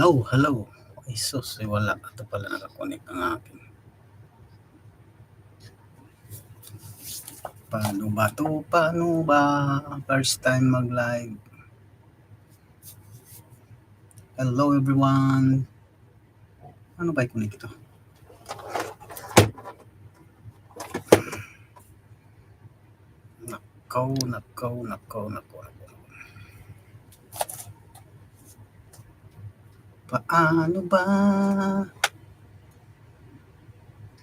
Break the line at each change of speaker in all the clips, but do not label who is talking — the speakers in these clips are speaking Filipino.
Hello, hello. Ay ay wala. Ito pala nakakonek ang akin. Paano ba to? Paano ba? First time mag-live. Hello everyone. Ano ba i-connect ito? Nakaw, nakaw, nakaw, nakaw, nakaw. Paano ba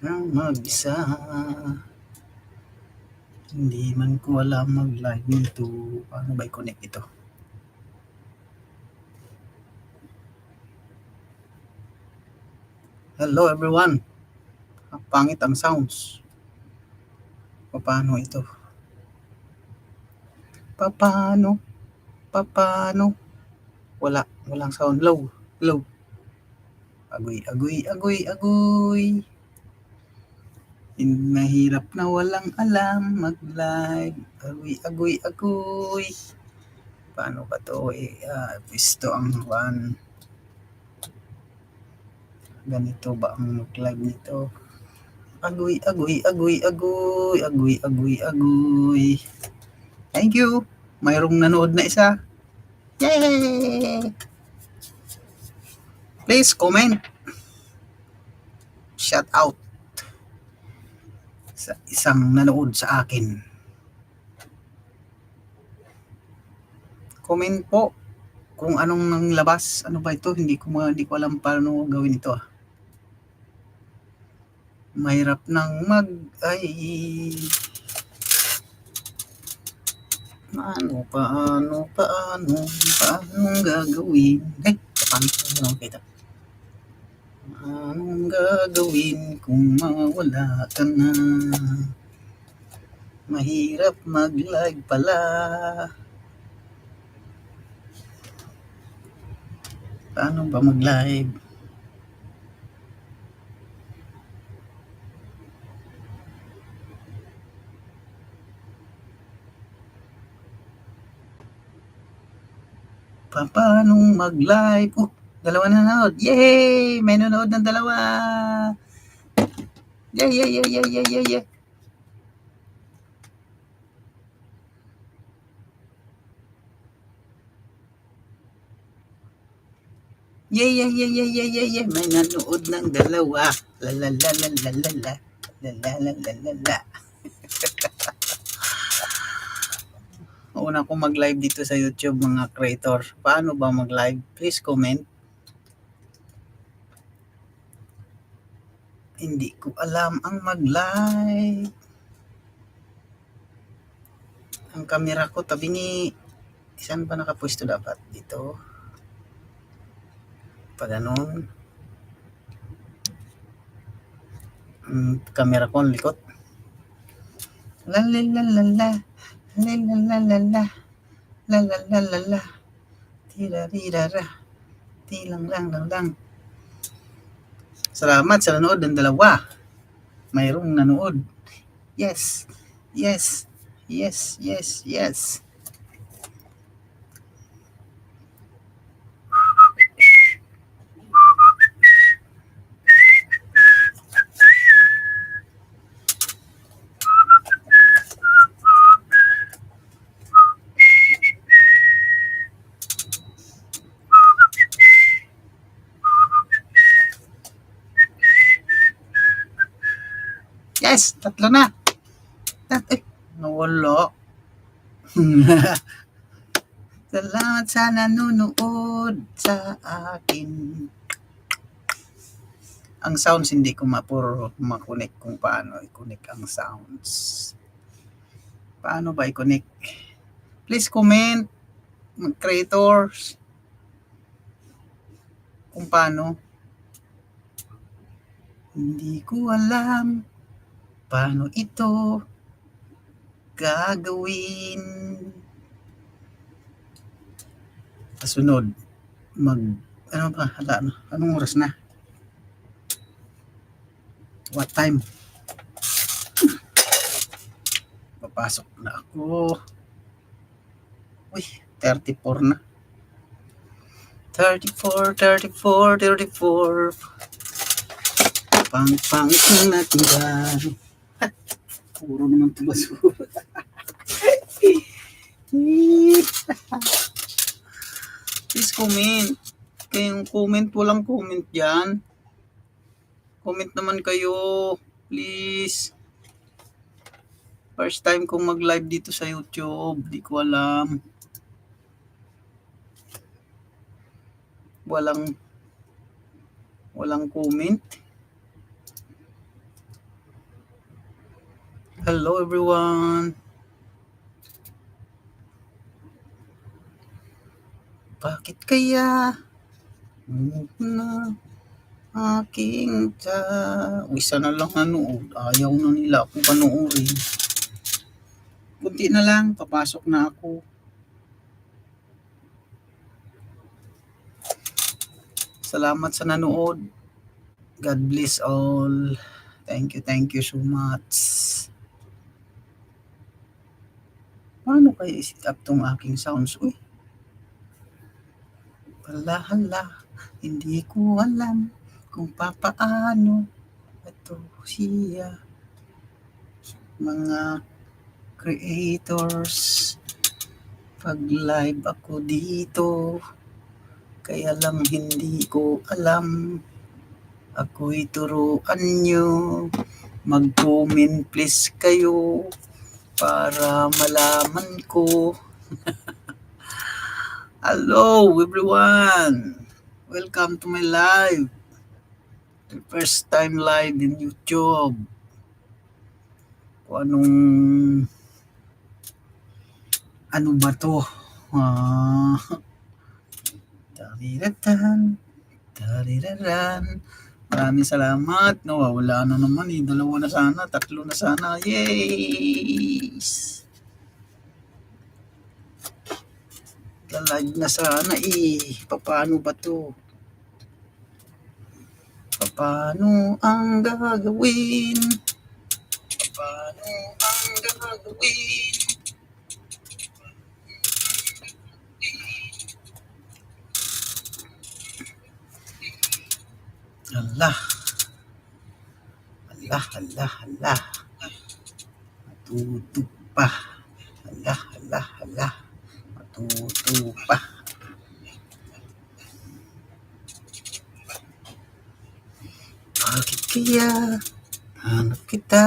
ang mag-isa? Hindi man ko alam mag-live nito. Paano ba i-connect ito? Hello everyone. Ang pangit ang sounds. Paano ito? Paano? Paano? Wala. Walang sound. Low. Low. Agoy, agoy, agoy, agoy. In, mahirap na walang alam mag-live. Agoy, agoy, agoy. Paano ba to? Eh, ah, gusto ang one. Ganito ba ang mag-live nito? Agoy, agoy, agoy, agoy, agoy, agoy, agoy. Thank you. Mayroong nanood na isa. Yay! Please comment. Shout out sa isang nanood sa akin. Comment po kung anong nang labas. Ano ba ito? Hindi ko ma, hindi ko alam paano gawin ito. Ah. Mahirap nang mag ay paano, paano, paano, paano gagawin? Eh, paano ko kita? Anong gagawin kung mawala ka na? Mahirap mag-live pala. Paano ba mag-live? Pa- Paano mag-live? Oh, dalawa na nanood. Yay! May nanood ng dalawa. Yay, yay, yay, yay, yay, yay, yay. Yay, yay, yay, yay, yay, yay, yay. May nanood ng dalawa. La la la la la la la. La la la la la la. Una ko mag-live dito sa YouTube mga creator. Paano ba mag-live? Please comment. Hindi ko alam ang mag-live. Ang camera ko tabi ni saan ba nakapwesto dapat? Dito. Pa ganun. Ang camera ko ang likot. La la la la la. La la la la la. La la la la la. Tira tira ra. Tilang lang lang lang. Salamat sa nanood ng dalawa. Mayroong nanood. Yes. Yes. Yes, yes, yes. Yes, tatlo na. Tat eh, nawala. Salamat sa nanonood sa akin. Ang sounds hindi ko mapuro makunik kung paano i-connect ang sounds. Paano ba i-connect? Please comment, creators, kung paano. Hindi ko alam paano ito gagawin. Kasunod, mag, ano ba, hala, ano, anong oras na? What time? Papasok na ako. Uy, 34 na. 34, 34, 34. Pang pang natira. Puro naman ito basura. Please comment. Kayong comment, walang comment dyan. Comment naman kayo. Please. First time kong mag-live dito sa YouTube. Di ko alam. Walang walang comment. Hello everyone. Bakit kaya na aking ta... Isa na lang nanood. Ayaw na nila akong panoorin. Kunti na lang, papasok na ako. Salamat sa nanood. God bless all. Thank you, thank you so much. Paano kaya isit up tong aking sounds? Uy. Hala, hala. Hindi ko alam kung papaano ito siya. Mga creators. Pag live ako dito, kaya lang hindi ko alam. Ako'y turuan nyo. Mag-comment please kayo para malaman ko. Hello everyone! Welcome to my live. The first time live in YouTube. Kung anong ano ba to? Ah, tariratan, tariraran. Maraming salamat. Nawawala na naman eh. Dalawa na sana, tatlo na sana. Yes! Lalag na sana eh. Paano ba to? Paano ang gagawin? Paano ang gagawin? Allah. Allah, Allah, Allah. Matutup pa. Allah, Allah, Allah. Matutup pa. Bakit kaya hanap kita?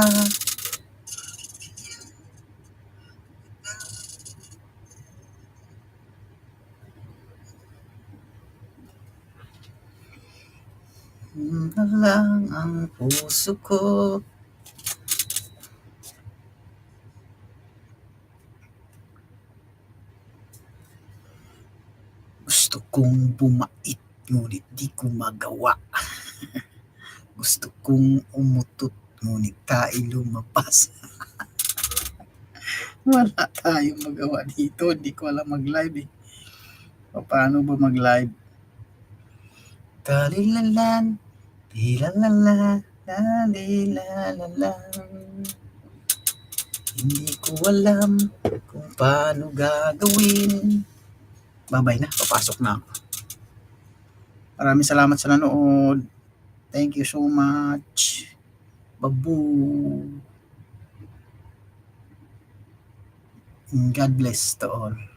Na lang ang puso ko. Gusto kong bumait, ngunit di ko magawa. Gusto kong umutot, ngunit tayo lumabas. Wala tayong magawa dito. Hindi ko alam mag-live eh. Paano ba mag-live? Talilalan, tilalala, talilalala. Hindi ko alam kung paano gagawin. Babay na, papasok na ako. Maraming salamat sa nanood. Thank you so much. Babu. God bless to all.